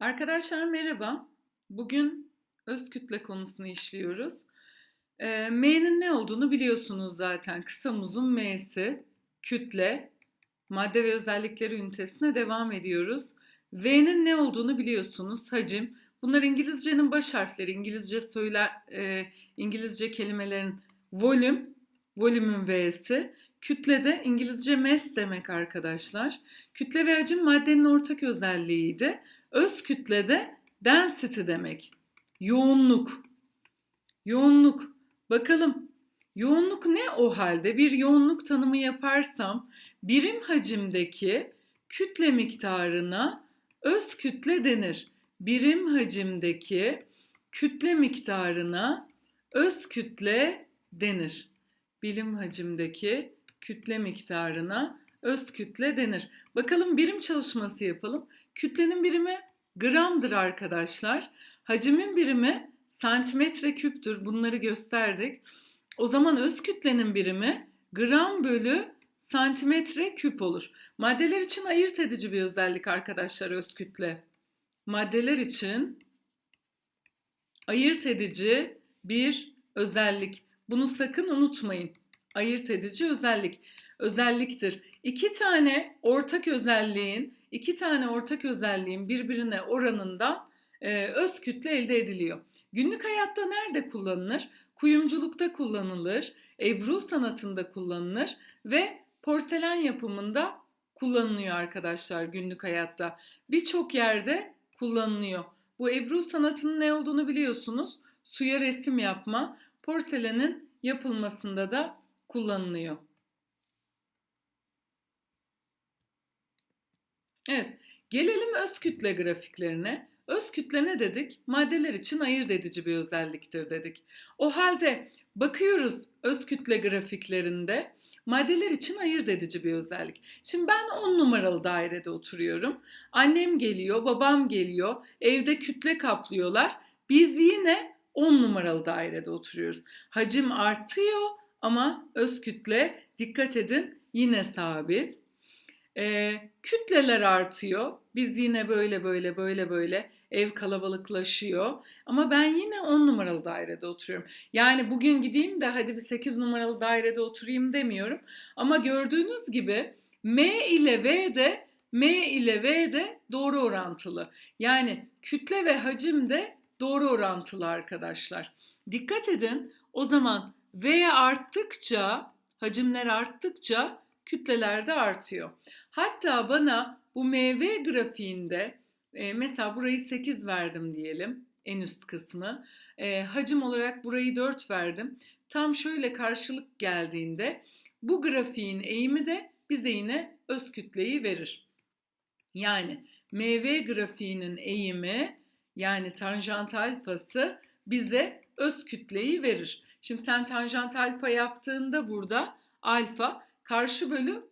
Arkadaşlar merhaba. Bugün öz kütle konusunu işliyoruz. Ee, M'nin ne olduğunu biliyorsunuz zaten. Kısa uzun M'si, kütle, madde ve özellikleri ünitesine devam ediyoruz. V'nin ne olduğunu biliyorsunuz, hacim. Bunlar İngilizcenin baş harfleri. İngilizce söyler, e, İngilizce kelimelerin volüm, volümün V'si. Kütle de İngilizce mass demek arkadaşlar. Kütle ve hacim maddenin ortak özelliğiydi. Öz kütle de density demek. Yoğunluk. Yoğunluk. Bakalım yoğunluk ne o halde? Bir yoğunluk tanımı yaparsam birim hacimdeki kütle miktarına öz kütle denir. Birim hacimdeki kütle miktarına öz kütle denir. Birim hacimdeki kütle miktarına öz kütle denir. Bakalım birim çalışması yapalım. Kütlenin birimi gramdır arkadaşlar. Hacimin birimi santimetre küptür. Bunları gösterdik. O zaman öz kütlenin birimi gram bölü santimetre küp olur. Maddeler için ayırt edici bir özellik arkadaşlar öz kütle. Maddeler için ayırt edici bir özellik. Bunu sakın unutmayın. Ayırt edici özellik özelliktir. İki tane ortak özelliğin iki tane ortak özelliğin birbirine oranında e, öz kütle elde ediliyor. Günlük hayatta nerede kullanılır? Kuyumculukta kullanılır, ebru sanatında kullanılır ve porselen yapımında kullanılıyor arkadaşlar günlük hayatta. Birçok yerde kullanılıyor. Bu ebru sanatının ne olduğunu biliyorsunuz. Suya resim yapma, porselenin yapılmasında da kullanılıyor. Evet, gelelim öz kütle grafiklerine. Öz kütle ne dedik? Maddeler için ayırt edici bir özelliktir dedik. O halde bakıyoruz öz kütle grafiklerinde maddeler için ayırt edici bir özellik. Şimdi ben 10 numaralı dairede oturuyorum. Annem geliyor, babam geliyor. Evde kütle kaplıyorlar. Biz yine 10 numaralı dairede oturuyoruz. Hacim artıyor ama öz kütle dikkat edin yine sabit. E, kütleler artıyor. Biz yine böyle böyle böyle böyle ev kalabalıklaşıyor. Ama ben yine 10 numaralı dairede oturuyorum. Yani bugün gideyim de hadi bir 8 numaralı dairede oturayım demiyorum. Ama gördüğünüz gibi M ile V de M ile V de doğru orantılı. Yani kütle ve hacim de doğru orantılı arkadaşlar. Dikkat edin o zaman V arttıkça, hacimler arttıkça kütleler de artıyor. Hatta bana bu meyve grafiğinde e, mesela burayı 8 verdim diyelim en üst kısmı. E, hacim olarak burayı 4 verdim. Tam şöyle karşılık geldiğinde bu grafiğin eğimi de bize yine öz kütleyi verir. Yani meyve grafiğinin eğimi yani tanjant alfası bize öz kütleyi verir. Şimdi sen tanjant alfa yaptığında burada alfa karşı bölü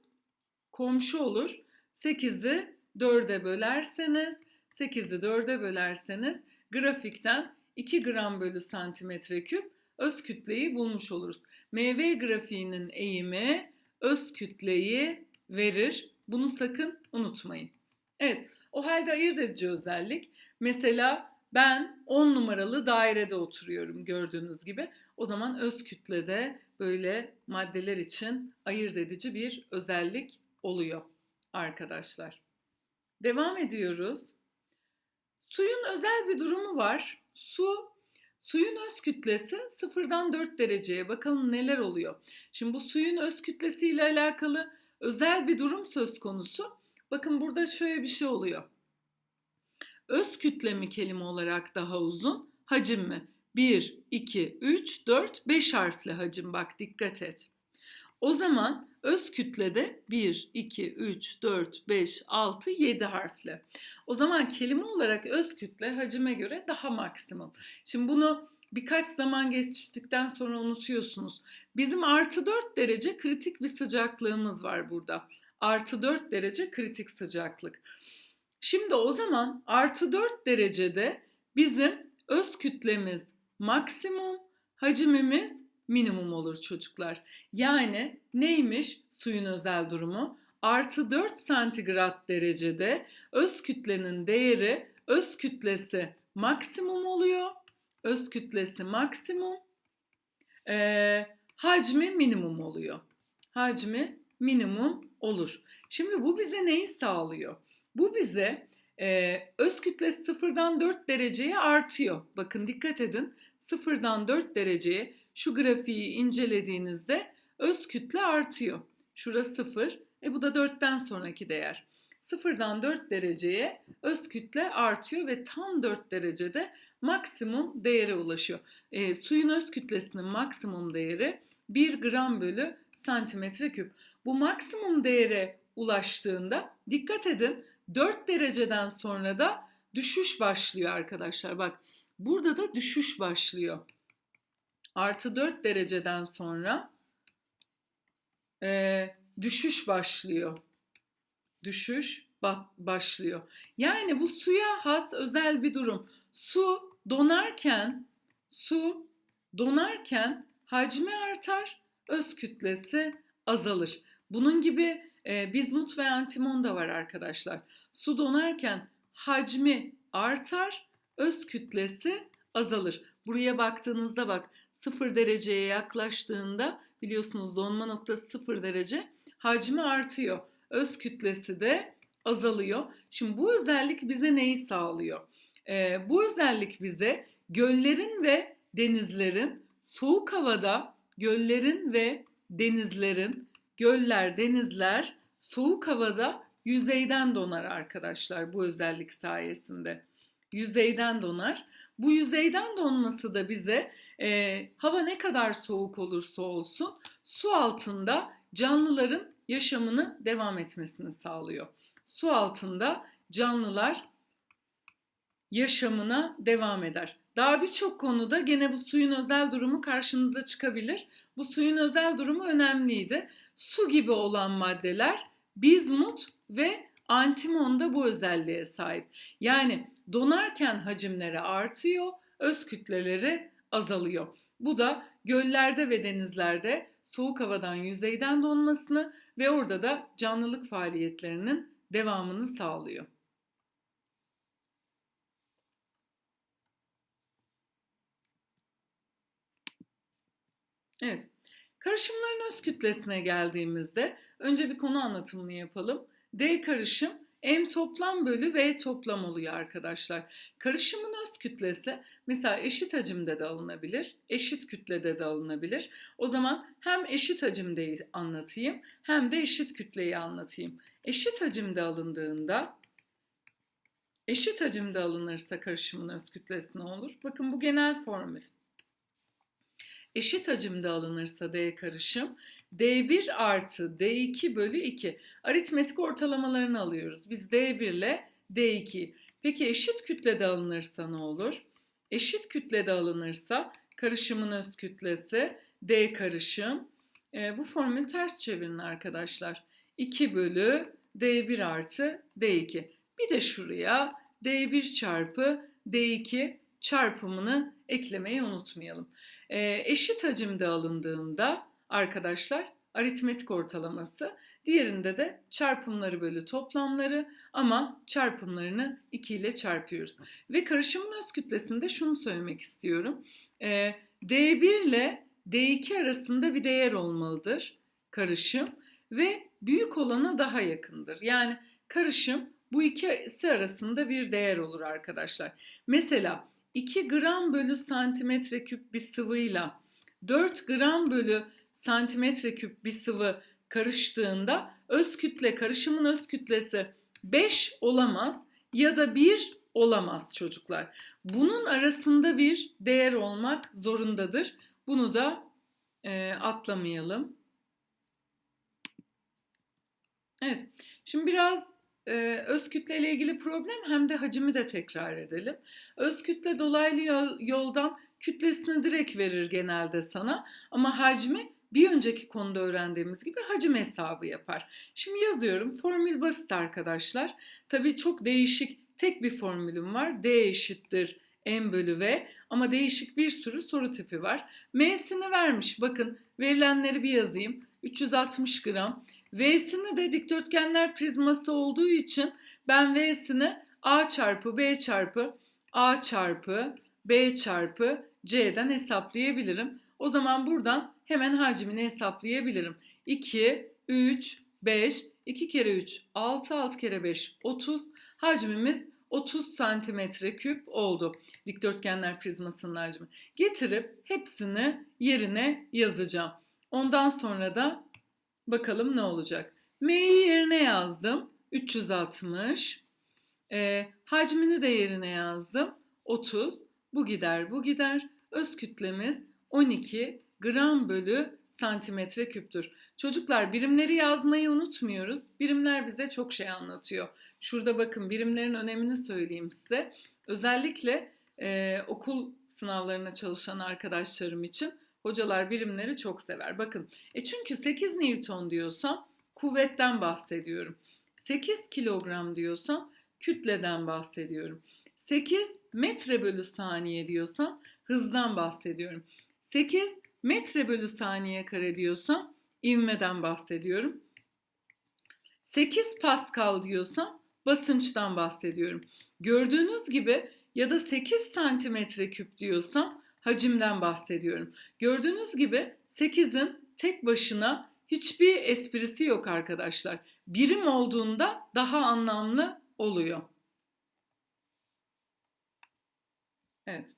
komşu olur. 8'i 4'e bölerseniz 8'i 4'e bölerseniz grafikten 2 gram bölü santimetre küp öz kütleyi bulmuş oluruz. Meyve grafiğinin eğimi öz kütleyi verir. Bunu sakın unutmayın. Evet o halde ayırt edici özellik. Mesela ben 10 numaralı dairede oturuyorum gördüğünüz gibi. O zaman öz kütlede böyle maddeler için ayırt edici bir özellik oluyor arkadaşlar. Devam ediyoruz. Suyun özel bir durumu var. Su Suyun öz kütlesi sıfırdan 4 dereceye bakalım neler oluyor. Şimdi bu suyun öz kütlesi ile alakalı özel bir durum söz konusu. Bakın burada şöyle bir şey oluyor. Öz kütle mi kelime olarak daha uzun, hacim mi? 1, 2, 3, 4, 5 harfli hacim bak dikkat et. O zaman öz kütlede 1, 2, 3, 4, 5, 6, 7 harfli. O zaman kelime olarak öz kütle hacime göre daha maksimum. Şimdi bunu birkaç zaman geçtikten sonra unutuyorsunuz. Bizim artı 4 derece kritik bir sıcaklığımız var burada. Artı 4 derece kritik sıcaklık. Şimdi o zaman artı 4 derecede bizim öz kütlemiz maksimum, hacimimiz minimum olur çocuklar. Yani neymiş suyun özel durumu? Artı 4 santigrat derecede öz kütlenin değeri öz kütlesi maksimum oluyor. Öz kütlesi maksimum. Ee, hacmi minimum oluyor. Hacmi minimum olur. Şimdi bu bize neyi sağlıyor? Bu bize e, öz kütlesi sıfırdan 4 dereceye artıyor. Bakın dikkat edin sıfırdan 4 dereceye şu grafiği incelediğinizde öz kütle artıyor. Şurası 0. E bu da 4'ten sonraki değer. 0'dan 4 dereceye öz kütle artıyor ve tam 4 derecede maksimum değere ulaşıyor. E, suyun öz kütlesinin maksimum değeri 1 gram bölü santimetre küp. Bu maksimum değere ulaştığında dikkat edin 4 dereceden sonra da düşüş başlıyor arkadaşlar. Bak burada da düşüş başlıyor. Artı 4 dereceden sonra e, düşüş başlıyor. Düşüş başlıyor. Yani bu suya has özel bir durum. Su donarken su donarken hacmi artar, öz kütlesi azalır. Bunun gibi e, bizmut ve antimon da var arkadaşlar. Su donarken hacmi artar, öz kütlesi azalır. Buraya baktığınızda bak 0 dereceye yaklaştığında biliyorsunuz donma noktası 0 derece hacmi artıyor. Öz kütlesi de azalıyor. Şimdi bu özellik bize neyi sağlıyor? Ee, bu özellik bize göllerin ve denizlerin soğuk havada göllerin ve denizlerin göller, denizler soğuk havada yüzeyden donar arkadaşlar bu özellik sayesinde. Yüzeyden donar. Bu yüzeyden donması da bize e, hava ne kadar soğuk olursa olsun su altında canlıların yaşamını devam etmesini sağlıyor. Su altında canlılar yaşamına devam eder. Daha birçok konuda gene bu suyun özel durumu karşınıza çıkabilir. Bu suyun özel durumu önemliydi. Su gibi olan maddeler bizmut ve antimon da bu özelliğe sahip. Yani donarken hacimleri artıyor, öz kütleleri azalıyor. Bu da göllerde ve denizlerde soğuk havadan yüzeyden donmasını ve orada da canlılık faaliyetlerinin devamını sağlıyor. Evet. Karışımların öz kütlesine geldiğimizde önce bir konu anlatımını yapalım. D karışım M toplam bölü V toplam oluyor arkadaşlar. Karışımın öz kütlesi mesela eşit hacimde de alınabilir, eşit kütlede de alınabilir. O zaman hem eşit hacimdeyi anlatayım hem de eşit kütleyi anlatayım. Eşit hacimde alındığında eşit hacimde alınırsa karışımın öz kütlesi ne olur? Bakın bu genel formül. Eşit hacimde alınırsa D karışım D1 artı D2 bölü 2. Aritmetik ortalamalarını alıyoruz. Biz D1 ile D2. Peki eşit kütlede alınırsa ne olur? Eşit kütlede alınırsa karışımın öz kütlesi D karışım. E, bu formül ters çevirin arkadaşlar. 2 bölü D1 artı D2. Bir de şuraya D1 çarpı D2 çarpımını eklemeyi unutmayalım. E, eşit hacimde alındığında arkadaşlar aritmetik ortalaması. Diğerinde de çarpımları bölü toplamları ama çarpımlarını 2 ile çarpıyoruz. Ve karışımın öz kütlesinde şunu söylemek istiyorum. Ee, D1 ile D2 arasında bir değer olmalıdır karışım ve büyük olana daha yakındır. Yani karışım bu ikisi arasında bir değer olur arkadaşlar. Mesela 2 gram bölü santimetre küp bir sıvıyla 4 gram bölü santimetre küp bir sıvı karıştığında öz kütle karışımın öz kütlesi 5 olamaz ya da 1 olamaz çocuklar. Bunun arasında bir değer olmak zorundadır. Bunu da e, atlamayalım. Evet. Şimdi biraz e, öz kütle ile ilgili problem hem de hacimi de tekrar edelim. Öz kütle dolaylı yoldan kütlesini direkt verir genelde sana ama hacmi bir önceki konuda öğrendiğimiz gibi hacim hesabı yapar. Şimdi yazıyorum. Formül basit arkadaşlar. Tabii çok değişik tek bir formülüm var. D eşittir M bölü V ama değişik bir sürü soru tipi var. M'sini vermiş. Bakın verilenleri bir yazayım. 360 gram. V'sini de dikdörtgenler prizması olduğu için ben V'sini A çarpı B çarpı A çarpı B çarpı C'den hesaplayabilirim. O zaman buradan hemen hacmini hesaplayabilirim. 2, 3, 5, 2 kere 3, 6, 6 kere 5, 30. Hacmimiz 30 santimetre küp oldu. Dikdörtgenler prizmasının hacmi. Getirip hepsini yerine yazacağım. Ondan sonra da bakalım ne olacak. M'yi yerine yazdım. 360. E, hacmini de yerine yazdım. 30. Bu gider, bu gider. Öz kütlemiz 12 gram bölü santimetre küptür. Çocuklar birimleri yazmayı unutmuyoruz. Birimler bize çok şey anlatıyor. Şurada bakın birimlerin önemini söyleyeyim size. Özellikle e, okul sınavlarına çalışan arkadaşlarım için hocalar birimleri çok sever. Bakın e çünkü 8 Newton diyorsam kuvvetten bahsediyorum. 8 kilogram diyorsam kütleden bahsediyorum. 8 metre bölü saniye diyorsam hızdan bahsediyorum. 8 metre bölü saniye kare diyorsam ivmeden bahsediyorum. 8 Pascal diyorsam basınçtan bahsediyorum. Gördüğünüz gibi ya da 8 santimetre küp diyorsam hacimden bahsediyorum. Gördüğünüz gibi 8'in tek başına hiçbir esprisi yok arkadaşlar. Birim olduğunda daha anlamlı oluyor. Evet.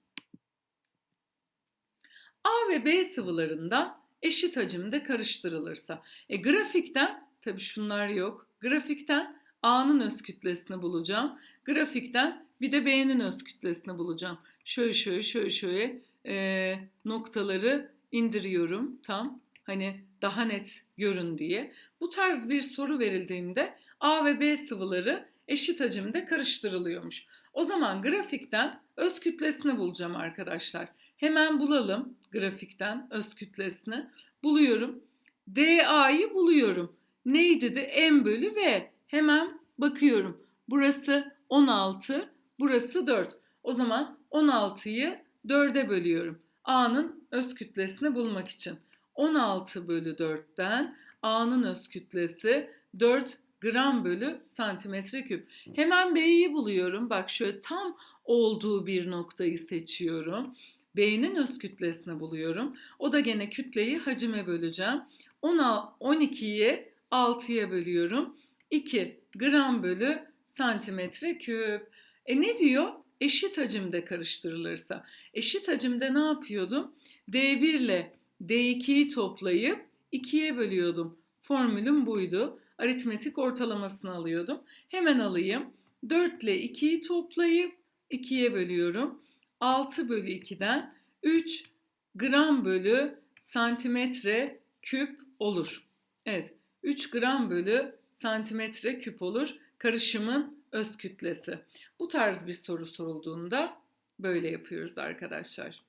A ve B sıvılarından eşit hacimde karıştırılırsa. E, grafikten tabi şunlar yok. Grafikten A'nın öz kütlesini bulacağım. Grafikten bir de B'nin öz kütlesini bulacağım. Şöyle şöyle şöyle şöyle e, noktaları indiriyorum tam hani daha net görün diye. Bu tarz bir soru verildiğinde A ve B sıvıları eşit hacimde karıştırılıyormuş. O zaman grafikten öz kütlesini bulacağım arkadaşlar. Hemen bulalım grafikten öz kütlesini. Buluyorum. DA'yı buluyorum. Neydi de M bölü V. Hemen bakıyorum. Burası 16, burası 4. O zaman 16'yı 4'e bölüyorum. A'nın öz kütlesini bulmak için. 16 bölü 4'ten A'nın öz kütlesi 4 gram bölü santimetre küp. Hemen B'yi buluyorum. Bak şöyle tam olduğu bir noktayı seçiyorum. B'nin öz kütlesini buluyorum. O da gene kütleyi hacime böleceğim. 12'yi 6'ya bölüyorum. 2 gram bölü santimetre küp. E ne diyor? Eşit hacimde karıştırılırsa. Eşit hacimde ne yapıyordum? D1 ile D2'yi toplayıp 2'ye bölüyordum. Formülüm buydu. Aritmetik ortalamasını alıyordum. Hemen alayım. 4 ile 2'yi toplayıp 2'ye bölüyorum. 6 bölü 2'den 3 gram bölü santimetre küp olur. Evet 3 gram bölü santimetre küp olur karışımın öz kütlesi. Bu tarz bir soru sorulduğunda böyle yapıyoruz arkadaşlar.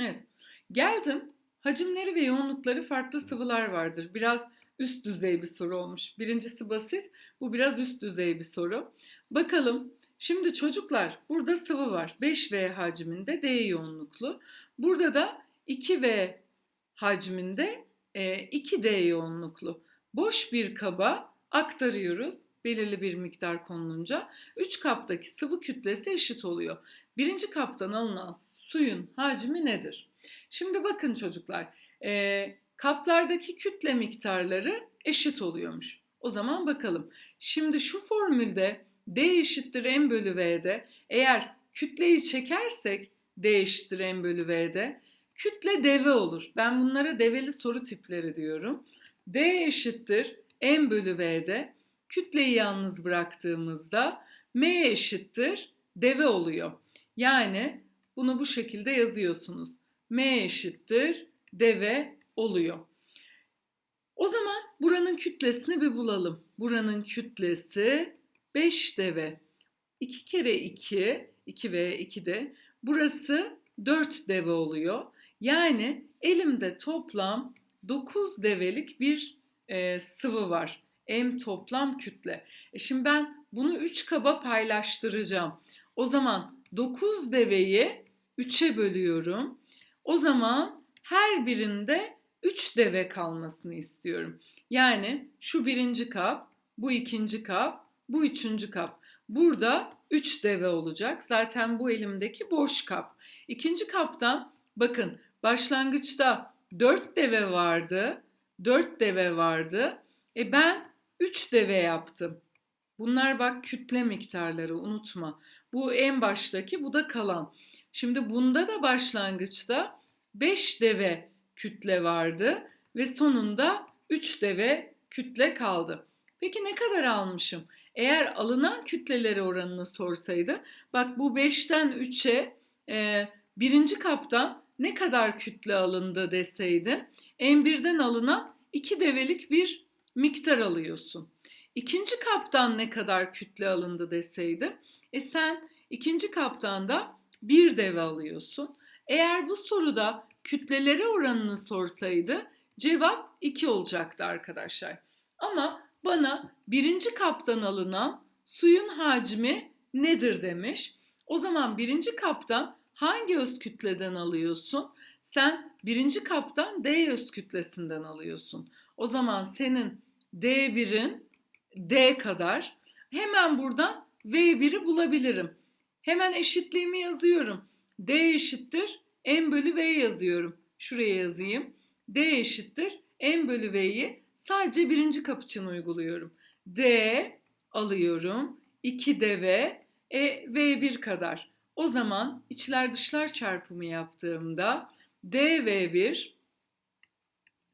Evet. Geldim. Hacimleri ve yoğunlukları farklı sıvılar vardır. Biraz üst düzey bir soru olmuş. Birincisi basit. Bu biraz üst düzey bir soru. Bakalım. Şimdi çocuklar burada sıvı var. 5V hacminde D yoğunluklu. Burada da 2V hacminde 2D e, yoğunluklu. Boş bir kaba aktarıyoruz belirli bir miktar konulunca 3 kaptaki sıvı kütlesi eşit oluyor. Birinci kaptan alınan suyun hacmi nedir? Şimdi bakın çocuklar, e, kaplardaki kütle miktarları eşit oluyormuş. O zaman bakalım. Şimdi şu formülde D eşittir M bölü V'de eğer kütleyi çekersek D eşittir M bölü V'de kütle deve olur. Ben bunlara develi soru tipleri diyorum. D eşittir M bölü V'de kütleyi yalnız bıraktığımızda M eşittir deve oluyor. Yani bunu bu şekilde yazıyorsunuz. M eşittir deve oluyor. O zaman buranın kütlesini bir bulalım. Buranın kütlesi 5 deve. 2 kere 2, 2 ve 2 de burası 4 deve oluyor. Yani elimde toplam 9 develik bir e, sıvı var. M toplam kütle. E şimdi ben bunu 3 kaba paylaştıracağım. O zaman 9 deveyi 3'e bölüyorum. O zaman her birinde 3 deve kalmasını istiyorum. Yani şu birinci kap, bu ikinci kap, bu üçüncü kap. Burada 3 deve olacak. Zaten bu elimdeki boş kap. İkinci kaptan bakın başlangıçta 4 deve vardı. 4 deve vardı. E ben 3 deve yaptım. Bunlar bak kütle miktarları unutma. Bu en baştaki bu da kalan. Şimdi bunda da başlangıçta 5 deve kütle vardı ve sonunda 3 deve kütle kaldı. Peki ne kadar almışım? Eğer alınan kütleleri oranını sorsaydı, bak bu 5'ten 3'e e, birinci kaptan ne kadar kütle alındı deseydi, en alınan 2 develik bir miktar alıyorsun. İkinci kaptan ne kadar kütle alındı deseydi, e sen ikinci kaptanda bir deve alıyorsun. Eğer bu soruda kütleleri oranını sorsaydı cevap 2 olacaktı arkadaşlar. Ama bana birinci kaptan alınan suyun hacmi nedir demiş. O zaman birinci kaptan hangi öz kütleden alıyorsun? Sen birinci kaptan D öz kütlesinden alıyorsun. O zaman senin D1'in D kadar hemen buradan V1'i bulabilirim. Hemen eşitliğimi yazıyorum. D eşittir M bölü V yazıyorum. Şuraya yazayım. D eşittir M bölü V'yi sadece birinci kap için uyguluyorum. D alıyorum. 2 dv e, V1 kadar. O zaman içler dışlar çarpımı yaptığımda dv1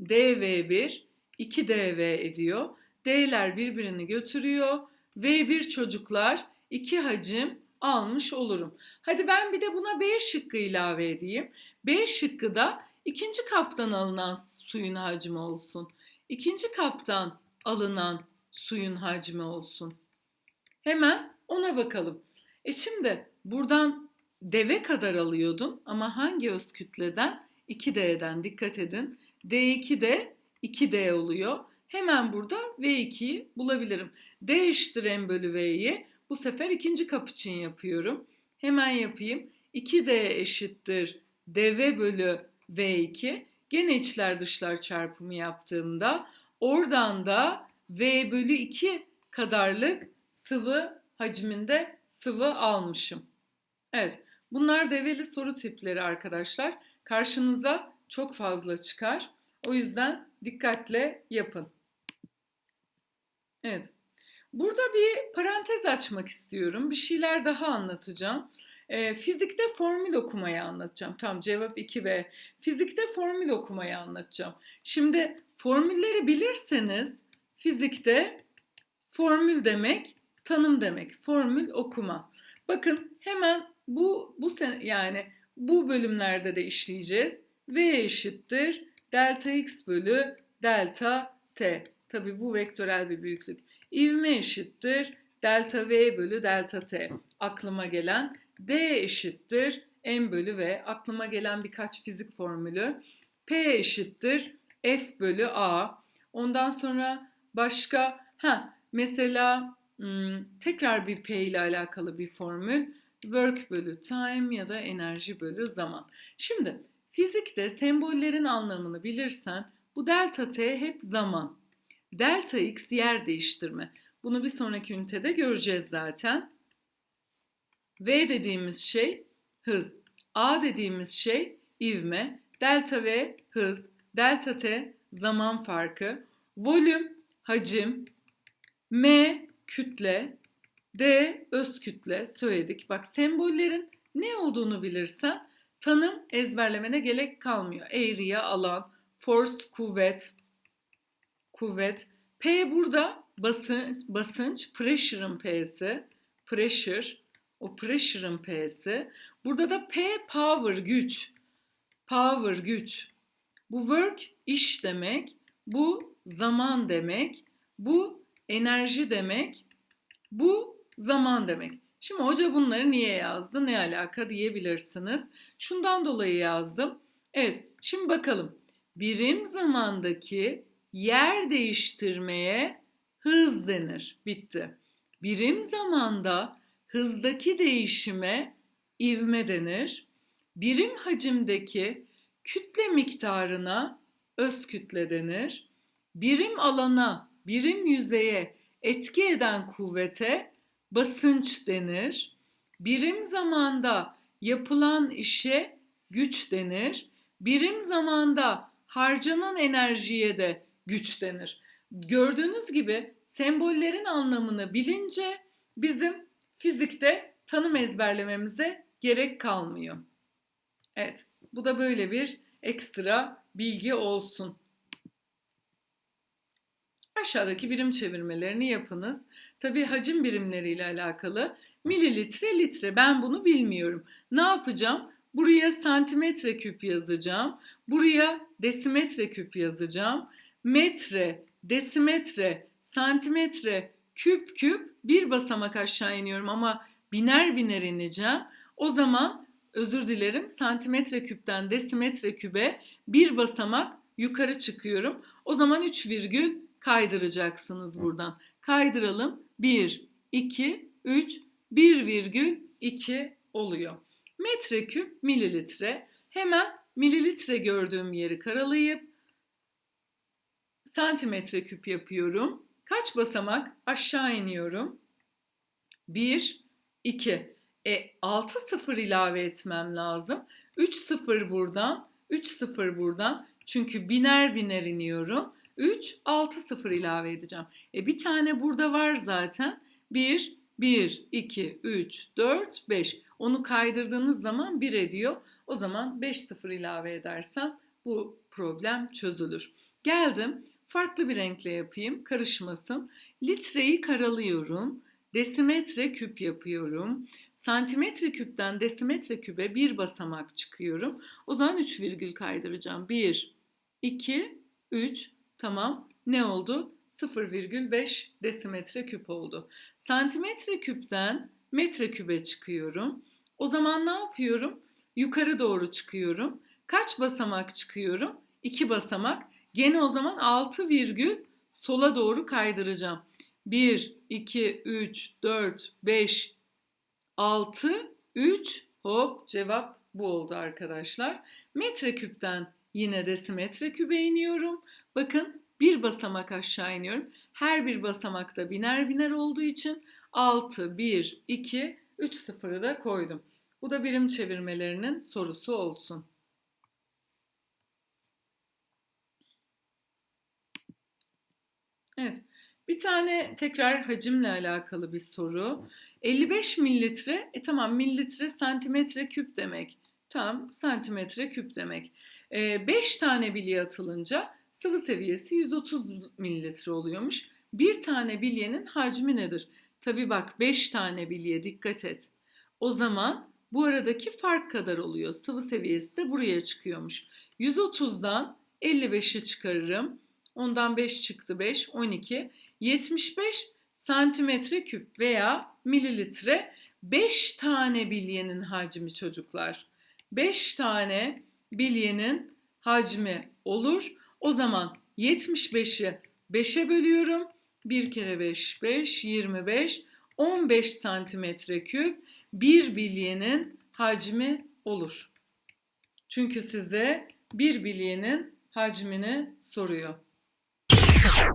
dv1 2 dv ediyor. D'ler birbirini götürüyor. V1 çocuklar 2 hacim almış olurum. Hadi ben bir de buna B şıkkı ilave edeyim. B şıkkı da ikinci kaptan alınan suyun hacmi olsun. İkinci kaptan alınan suyun hacmi olsun. Hemen ona bakalım. E şimdi buradan deve kadar alıyordun ama hangi öz kütleden? 2D'den dikkat edin. D2 de 2D oluyor. Hemen burada V2'yi bulabilirim. D eşittir M bölü V'yi bu sefer ikinci kap için yapıyorum. Hemen yapayım. 2D eşittir dv bölü V2. Gene içler dışlar çarpımı yaptığımda oradan da V bölü 2 kadarlık sıvı hacminde sıvı almışım. Evet bunlar develi soru tipleri arkadaşlar. Karşınıza çok fazla çıkar. O yüzden dikkatle yapın. Evet. Burada bir parantez açmak istiyorum. Bir şeyler daha anlatacağım. E, fizikte formül okumayı anlatacağım. Tam cevap 2 ve fizikte formül okumayı anlatacağım. Şimdi formülleri bilirseniz fizikte formül demek tanım demek. Formül okuma. Bakın hemen bu bu sen yani bu bölümlerde de işleyeceğiz. V eşittir delta x bölü delta t. Tabi bu vektörel bir büyüklük. İvme eşittir delta v bölü delta t. Aklıma gelen d eşittir m bölü v. Aklıma gelen birkaç fizik formülü. P eşittir f bölü a. Ondan sonra başka ha mesela tekrar bir P ile alakalı bir formül. Work bölü time ya da enerji bölü zaman. Şimdi fizikte sembollerin anlamını bilirsen bu delta t hep zaman. Delta x yer değiştirme. Bunu bir sonraki ünitede göreceğiz zaten. V dediğimiz şey hız. A dediğimiz şey ivme. Delta V hız. Delta T zaman farkı. Volüm hacim. M kütle. D öz kütle söyledik. Bak sembollerin ne olduğunu bilirsen tanım ezberlemene gerek kalmıyor. Area alan, force kuvvet, kuvvet. P burada basın, basınç, pressure'ın P'si. Pressure, o pressure'ın P'si. Burada da P power, güç. Power, güç. Bu work, iş demek. Bu zaman demek. Bu enerji demek. Bu zaman demek. Şimdi hoca bunları niye yazdı, ne alaka diyebilirsiniz. Şundan dolayı yazdım. Evet, şimdi bakalım. Birim zamandaki yer değiştirmeye hız denir. Bitti. Birim zamanda hızdaki değişime ivme denir. Birim hacimdeki kütle miktarına öz kütle denir. Birim alana, birim yüzeye etki eden kuvvete basınç denir. Birim zamanda yapılan işe güç denir. Birim zamanda harcanan enerjiye de güç denir. Gördüğünüz gibi sembollerin anlamını bilince bizim fizikte tanım ezberlememize gerek kalmıyor. Evet, bu da böyle bir ekstra bilgi olsun. Aşağıdaki birim çevirmelerini yapınız. Tabii hacim birimleriyle alakalı mililitre, litre ben bunu bilmiyorum. Ne yapacağım? Buraya santimetre küp yazacağım. Buraya desimetre küp yazacağım. Metre, desimetre, santimetre, küp küp bir basamak aşağı iniyorum ama biner biner ineceğim. O zaman özür dilerim santimetre küpten desimetre kübe bir basamak yukarı çıkıyorum. O zaman 3 virgül kaydıracaksınız buradan. Kaydıralım. 1, 2, 3, 1 virgül 2 oluyor. Metreküp mililitre. Hemen mililitre gördüğüm yeri karalayıp santimetre küp yapıyorum. Kaç basamak? Aşağı iniyorum. 1, 2. E 6 sıfır ilave etmem lazım. 3 sıfır buradan, 3 sıfır buradan. Çünkü biner biner iniyorum. 3, 6 sıfır ilave edeceğim. E bir tane burada var zaten. 1, 1, 2, 3, 4, 5. Onu kaydırdığınız zaman 1 ediyor. O zaman 5 sıfır ilave edersem bu problem çözülür. Geldim. Farklı bir renkle yapayım. Karışmasın. Litreyi karalıyorum. Desimetre küp yapıyorum. Santimetre küpten desimetre kübe bir basamak çıkıyorum. O zaman 3 virgül kaydıracağım. 1, 2, 3. Tamam. Ne oldu? 0,5 desimetre küp oldu. Santimetre küpten metre kübe çıkıyorum. O zaman ne yapıyorum? Yukarı doğru çıkıyorum. Kaç basamak çıkıyorum? 2 basamak. Gene o zaman 6 virgül sola doğru kaydıracağım. 1, 2, 3, 4, 5, 6, 3 hop cevap bu oldu arkadaşlar. Metreküpten yine desimetre kübe iniyorum. Bakın bir basamak aşağı iniyorum. Her bir basamakta biner biner olduğu için 6, 1, 2, 3 sıfırı da koydum. Bu da birim çevirmelerinin sorusu olsun. Evet. Bir tane tekrar hacimle alakalı bir soru. 55 mililitre, e tamam mililitre santimetre küp demek. Tamam santimetre küp demek. 5 e, tane bilye atılınca sıvı seviyesi 130 mililitre oluyormuş. Bir tane bilyenin hacmi nedir? Tabi bak 5 tane bilye dikkat et. O zaman bu aradaki fark kadar oluyor. Sıvı seviyesi de buraya çıkıyormuş. 130'dan 55'i çıkarırım. Ondan 5 çıktı 5, 12. 75 santimetre küp veya mililitre 5 tane bilyenin hacmi çocuklar. 5 tane bilyenin hacmi olur. O zaman 75'i 5'e bölüyorum. 1 kere 5, 5, 25, 15 santimetre küp bir bilyenin hacmi olur. Çünkü size bir bilyenin hacmini soruyor.